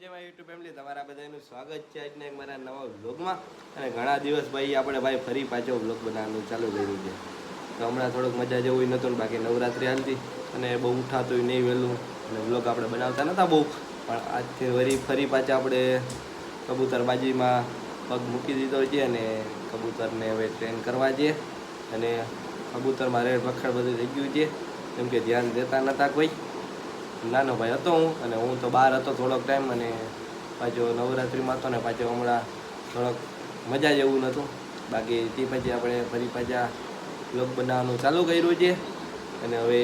જય my YouTube family તમારા બધાનું સ્વાગત છે આજના એક મારા નવા વ્લોગમાં. અને ઘણા દિવસ ભાઈ આપણે ભાઈ ફરી પાછો વ્લોગ બનાવવાનું ચાલુ કર્યું છે. તો હમણાં થોડોક મજા જેવું નહોતું ને બાકી નવરાત્રી હાલતી. અને બહુ ઉઠાતું નહીં વહેલું. અને વ્લોગ આપણે બનાવતા નહોતા બહુ. પણ આજથી વરી ફરી પાછા આપણે કબૂતરબાજીમાં પગ મૂકી દીધો છે અને કબૂતરને હવે ટ્રેન કરવા છે. અને કબૂતરમાં રેડ પખડ બધું થઈ ગયું છે. કેમ કે ધ્યાન દેતા નહોતા કોઈ. નાનો ભાઈ હતો હું અને હું તો બહાર હતો થોડોક ટાઈમ અને પાછો નવરાત્રિમાં હતો ને પાછો હમણાં થોડોક મજા જેવું નહોતું બાકી તે પછી આપણે ફરી પાછા બ્લોગ બનાવવાનું ચાલુ કર્યું છે અને હવે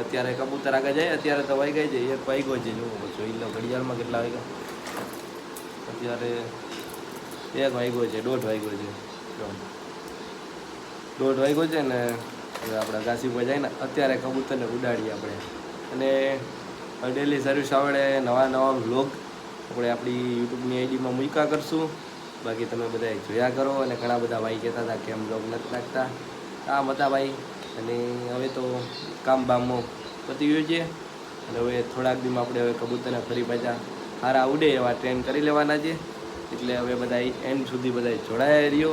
અત્યારે કબૂતર આગળ જાય, અત્યારે તો વાઈ ગઈ છે, એક વાગ્યો છે જો જોઈ લો ઘડિયાળમાં કેટલા વાગ્યા અત્યારે એક વાગ્યો છે, દોઢ વાગ્યો છે. દોઢ વાગ્યો છે ને આપણે ઘાસી ઉપર જાય ને અત્યારે કબૂતરને ઉડાડીએ આપણે. અને ડેલી સર્વિસ આવડે નવા નવા વ્લોગ આપણે આપણી યુટ્યુબની આઈડીમાં મૂક્યા કરશું. બાકી તમે બધા જોયા કરો અને ઘણા બધા ભાઈ કહેતા હતા કે એમ બ્લોગ નથી નાખતા. આ હતા ભાઈ અને હવે તો કામ બામો પતી ગયું છે. અને હવે થોડાક દીમાં આપણે હવે કબૂતરને ફરી પાછા સારા ઉડે એવા ટ્રેન કરી લેવાના છે. એટલે હવે બધા એન્ડ સુધી બધા જોડાયા રહ્યો.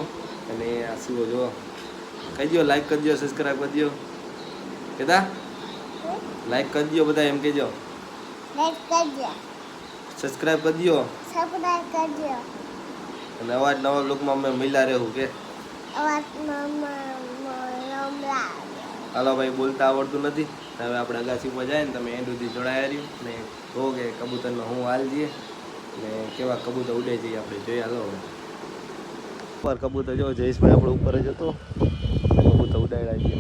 અને આ શું જો કહી દો લાઈક કરી દો સબસ્ક્રાઈબ કરી દો કેતા? લાઈક કરી દો બધા એમ કહેજો લાઈક કરજો. સબસ્ક્રાઇબ કરી દો સબસ્ક્રાઇબ કરજો. અને અવાજ નવા લોકમાં અમે મિલા રહેવું કે? હાલો ભાઈ બોલતા આવડતું નથી. હવે આપણે અગાસી ઉપર જાય ને તમે એન્ડ સુધી જોડાયા રહ્યું. ને કહો કે કબૂતરનો હું હાલ જઈએ ને કેવા કબૂતર ઉડે જઈએ આપણે જોઈએ હાલો ઉપર કબૂતર જો જયેશભાઈ આપણે ઉપર જ હતો. કબૂતર ઉડાડ્યા છે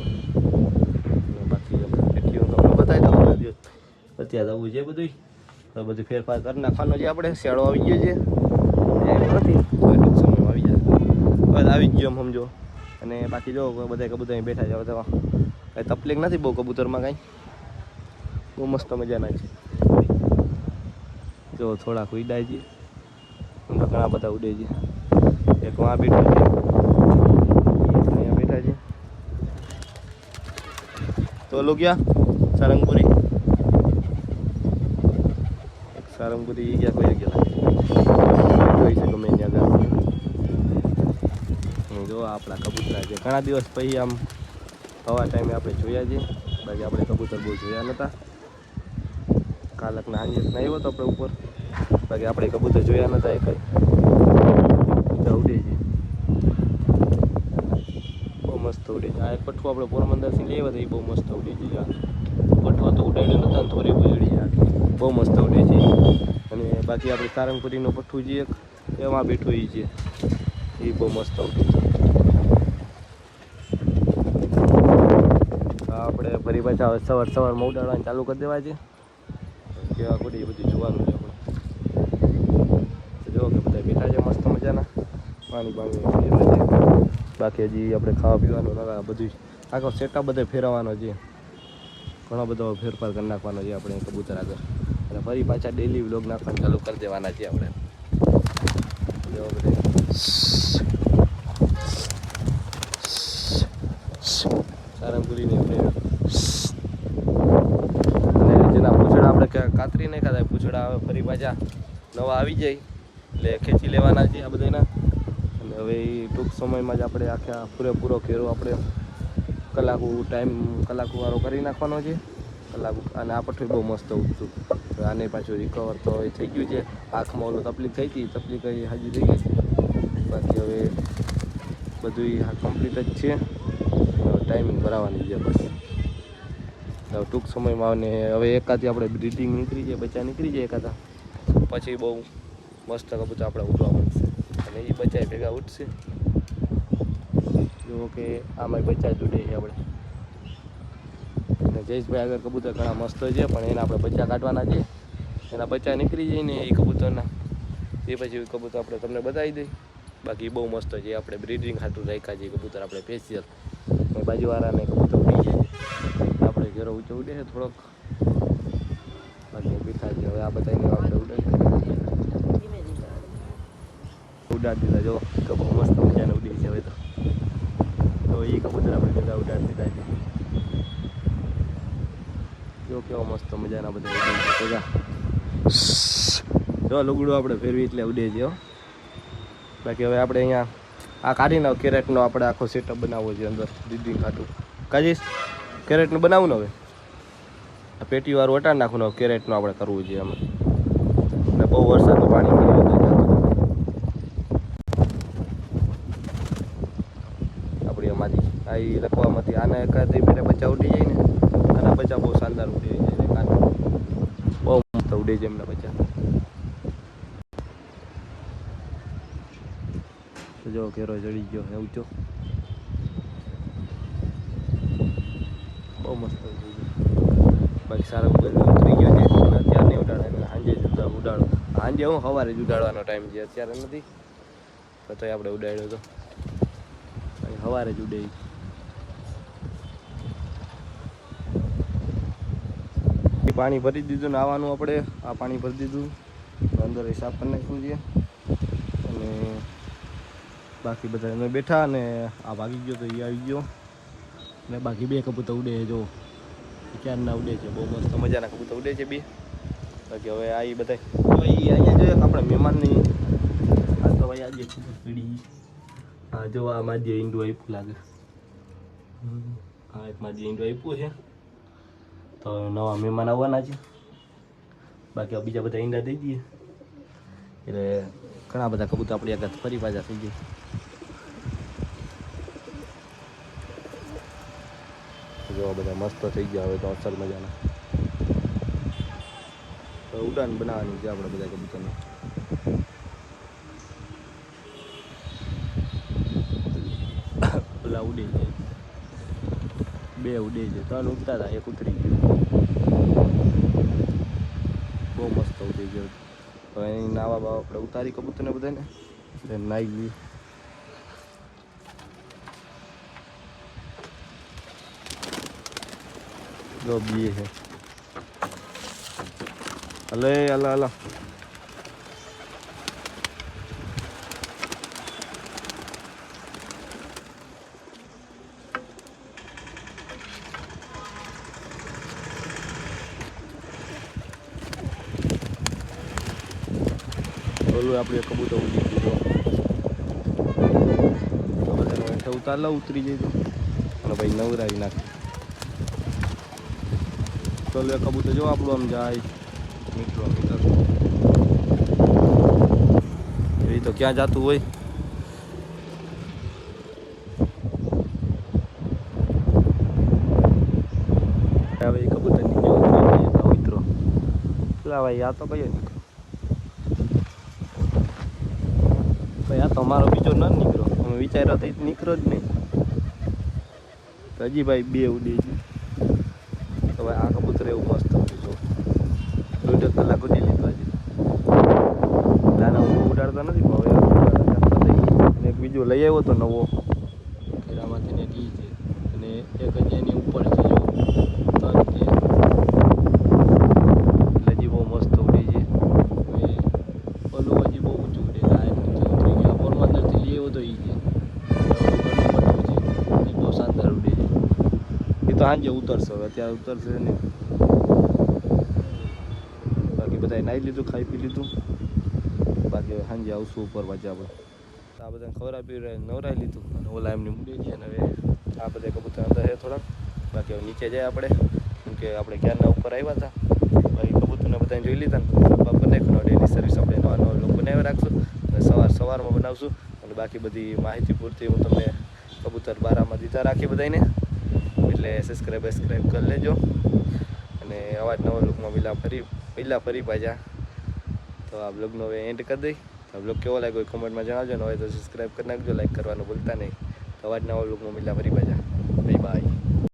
ને બાકી આપણે પેટીઓ તમને બતાવી દઉં હમણાં દિવસ અત્યારે આવું છે બધું તો બધું ફેરફાર કરી નાખવાનો છે આપણે. શિયાળો આવી ગયો છે. નથી સમયમાં આવી જાય બસ આવી ગયો એમ સમજો. અને બાકી જો બધા કબૂતર અહીં બેઠા છે. હવે કાંઈ તકલીફ નથી બહુ કબૂતરમાં કાંઈ. બહુ મસ્ત મજાના છે. જો થોડાક ઉડાય છે. ઘણા બધા ઉડે છે. એક વાં બેઠો છે. અહીંયા બેઠા છે. તો લો ગયા સારંગપુરી. સારંગપુરી ઈ ગયા કોઈ ગયા જોઈ છે ગમે ત્યાં હમ, જો આપણા કબૂતરા છે ઘણા દિવસ પછી આમ હવા ટાઈમે આપણે જોયા છે બાકી આપણે કબૂતર બહુ જોયા નહોતા કાલકના હાંજે આવ્યો હતો આપણે ઉપર બાકી આપણે કબૂતર જોયા નહોતા એ બધા ઉડે છે બહુ મસ્ત ઉડે છે આ પઠ્ઠું આપણે પોરબંદરથી લઈ આવ્યા હતા એ બહુ મસ્ત ઉડે જાય પઠ્ઠું તો ઉડાડ્યું નહોતા ને થોડી ઉડી આખી બહુ મસ્ત ઉડે છે અને બાકી આપણે સારંગપુરીનું પઠ્ઠું જે એક એમાં બેઠું એ છે. એ બહુ મસ્ત ઉડે આપણે ફરી પાછા સવાર સવાર સવારમાં ચાલુ કરી દેવા છે. કેવા કુડી એ બધું જોવાનું છે આપણે. જો કે બધા બેઠા છે મસ્ત મજાના. પાણી પાણી બાકી હજી આપણે ખાવા પીવાનું બધું આખો સેટઅપ બધે ફેરવવાનો છે. ઘણો બધો ફેરફાર કરી નાખવાનો છે આપણે કબૂતર આગળ. અને ફરી પાછા ડેલી વ્લોગ નાખવાનું ચાલુ કરી દેવાના છીએ આપણે. જો બધે. જેના પૂછડા આપણે કાતરી નહીં ખાતા પૂછડા હવે ફરી પાછા નવા આવી જાય. એટલે ખેંચી લેવાના છીએ આ બધાના અને હવે એ ટૂંક સમયમાં જ આપણે આખા પૂરેપૂરો ઘેરો આપણે કલાકુ ટાઈમ કલાકુ વાળો કરી નાખવાનો છે. કલાકુ અને આ પઠ્ઠું બહુ મસ્ત હવે આને પાછું રિકવર તો એ થઈ ગયું છે. આંખમાં ઓલું તકલીફ થઈ હતી તકલીફ એ હાજી થઈ ગઈ. બાકી હવે બધું કમ્પ્લીટ જ છે. ટાઈમિંગ ભરાવાની છે બસ. હવે ટૂંક સમયમાં અને હવે એકાદી આપણે બ્રીડિંગ નીકળી જાય, બચ્ચા નીકળી જાય એકાદા પછી બહુ મસ્ત કબૂતર આપણે ઉઠવા મળશે અને એ બચ્ચા ભેગા ઉઠશે જો કે આમાં બચ્ચા જોડે આપણે. જયેશભાઈ આગળ કબૂતર ઘણા મસ્ત છે, પણ એના આપણે બચ્ચા કાઢવાના છે. એના બચ્ચા નીકળી જાય ને એ કબૂતરના. એ પછી કબૂતર આપણે તમને બતાવી દઈ. બાકી બહુ મસ્ત છે, આપણે બ્રીડિંગ ખાતું રાખ્યા છે કબૂતર આપણે ફેશિયલ બાજુવાળાને કબૂતર ઉડી જાય આપણે ઘેરો ઊંચો ઉડે છે થોડોક. બાકી બેઠા છે, હવે આ બધાને આપણે ઉડે ઉડાડી દીધા, જો, કે બહુ મસ્ત મજાને ઉડી છે હવે તો. તો એ કબૂતર આપણે બધા ઉડાડી દીધા છે. જો કેવો મસ્ત મજાના બધા જો. લુગડું આપણે ફેરવી એટલે ઉડે છે. બાકી હવે આપણે અહીંયા આ કાઢીને કેરેટનો આપણે આખો સેટઅપ બનાવવો છે અંદર, દીદી ખાતું. કાજીશ કેરેટનું બનાવું ને હવે? આ પેટીવાળું વટાણ નાખવું ને કેરેટનું આપણે કરવું છે અમે અને બહુ વરસાદનું પાણી આપણી એમાંથી આ લખવામાંથી આને એકાદી મેરે બચાવ ઉડી જાય ને. બચ્ચા બહુ શાનદાર ઉડે છે, એને કાન બહુ મસ્ત ઉડે છે એમના બચ્ચા. તો જો કેરો ચડી ગયો હે ઊંચો બહુ મસ્ત બાકી સારા ઉતરી ગયો છે અત્યારે નહીં ઉડાડે સાંજે જ ઉડાડો. સાંજે હું સવારે જ ઉડાડવાનો ટાઈમ છે, અત્યારે નથી. તો આપણે ઉડાડ્યો તો. અહીં સવારે જ ઉડે. પાણી ભરી દીધું ને આવવાનું આપણે. આ પાણી ભરી દીધું. અંદર એ સાફ કરી નાખ્યું છે. અને બાકી બધા અમે બેઠા અને આ ભાગી ગયો તો એ આવી ગયો. ને બાકી બે કબૂતર ઉડે છે જો ક્યારના ઉડે છે બહુ મસ્ત મજાના કબૂતર ઉડે છે બે. બાકી હવે આ બધા હવે ઈ અહીંયા જોઈએ આપણે મહેમાનની આ તો ભાઈ આજે ખૂબ પીડી. હા જો આ માજી ઈંડું આપ્યું લાગે હા એક માજી ઈંડું આપ્યું છે. તો નવા મહેમાન આવવાના છે. બાકી બીજા બધા ઈંડા દઈ દઈએ. એટલે ઘણા બધા કબૂતર આપણી આગળ ફરી પાછા થઈ ગયા. જો બધા મસ્ત થઈ ગયા હવે તો અસલ મજાના. ઉડાન બનાવવાની છે આપણે બધા કબૂતરને. પેલા ઉડી બે ઉડે છે. ત્રણ ઉડતા હતા, એક ઉતરી ગયું. બહુ મસ્ત ઉડી ગયો. તો અહીં નાવા બાવા આપણે ઉતારી કબૂતરને બધાને નાઈ ગયું. જો બીએ છે. હલે, હલા હલા. ઓલું આપણે કબૂતર ઉડી ગયું હેઠે ઉતાર લો ઉતરી તો અને ભાઈ નવરાવી નાખે. ચાલો કબૂતર જો આપણું આમ જાય. મિત્રો એ તો ક્યાં જતું હોય? હવે એ કબૂતર નીકળ્યો ઉતરો પેલા ભાઈ આ તો કયો નીકળ્યો ભાઈ આ તો મારો બીજો ન નીકળ્યો અમે વિચાર્યો તો ઈ નીકળ્યો જ નહીં હજી ભાઈ બે ઉડી છે તો ભાઈ આ કબૂતર એવું મસ્ત જો. દોઢ કલાક ઉડી લીધો હજી. નાના હું ઉડાડતા નથી પણ હવે એક બીજો લઈ આવ્યો તો નવો. ને ઈ છે. અને એક હજી એની ઉપર છે જો. ત્રણ છે. એટલે હજી બહુ મસ્ત ઉડી છે ઓલું હજી બહુ ઊંચું ઉડે આ નીચે ઉતરી ગયા આવ્યો તો ઈ છે. એ બહુ શાનદાર ઉડે છે એ તો સાંજે ઉતરશે હવે, અત્યારે ઉતરશે ને બાકી બધાએ નાહી લીધું, ખાઈ પી લીધું. બાકી સાંજે આવશું ઉપર પાછા આપણે આ બધાને ખબર આપી નવરાઈ લીધું. અને ઓલા એમની મૂડી છે અને હવે આ બધા કબૂતર અંદર છે થોડાક. બાકી હવે નીચે જાય આપણે. કેમ કે આપણે ક્યારના ઉપર આવ્યા હતા. કબૂતરને બધાને જોઈ લીધા ને. બનાવી ડેલી સર્વિસ આપણે નવા નવા લોકો બનાવી રાખશું. અને સવાર સવારમાં બનાવશું. અને બાકી બધી માહિતી પૂરતી હું તમને કબૂતર બારામાં દીધા રાખી બધાને એટલે સબસ્ક્રાઈબ બસ્ક્રાઈબ કરી લેજો. અને અવાજ નવા લુકમાં મિલા ફરી પહેલાં ફરી પાછા. તો આ બ્લોગનો હવે એન્ડ કરી દઈ. તો બ્લોગ કેવો લાગ્યો કોમેન્ટમાં જણાવજો. ને હોય તો સબસ્ક્રાઈબ કરી નાખજો. લાઈક કરવાનું ભૂલતા નહીં. તો અવાજ નવા લુકમાં મિલા ફરી પાછા. Bye bye